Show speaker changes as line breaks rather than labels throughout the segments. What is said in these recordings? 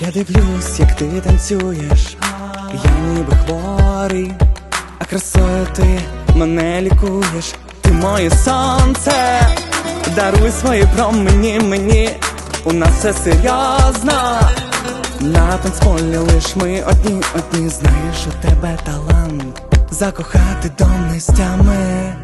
Я дивлюсь, як ти танцюєш, я ніби хворий, а красою ти мене лікуєш, ти моє сонце, даруй свої промені мені, у нас все серйозно. На танцполі лиш ми одні, одні знаєш, у тебе талант закохати до нестями.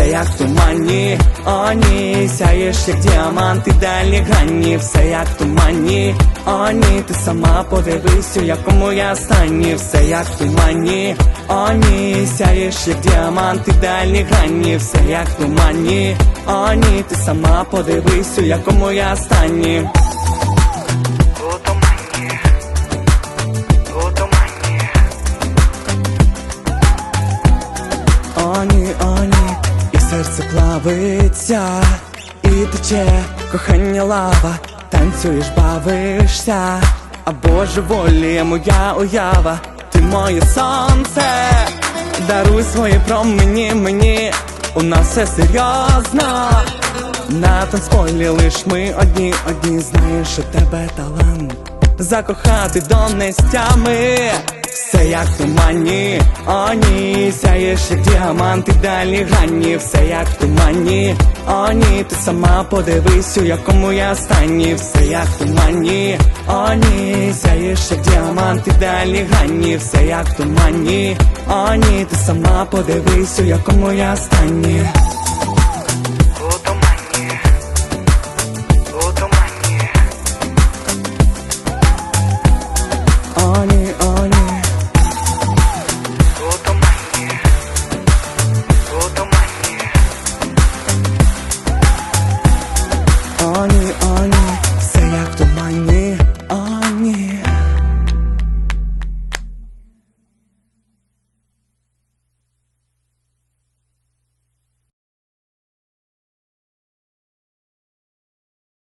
Все як в тумані, о ні, сяєш як діамант і дальні грані, все як в тумані, о ні, ти сама подивись, у якому я стані, все як в тумані, о ні, сяєш як діамант дальні грані, все як в о ні, ти сама подивись, у якому я стані.
У
плавиться, і тече кохання лава, танцюєш, бавишся, а божеволіє моя уява, ти моє сонце, даруй свої промені мені, у нас все серйозно. На танцполі лиш ми одні, одні знаєш, у тебе талант закохати до нестями. Все як в тумані, о сяєш як діамант і дальні грані, все як в тумані, о ти сама подивись, у якому я стані, все як в тумані, о ні, сяєш як діамант і дальні грані, все як в тумані, о ти сама подивись, у якому я стані.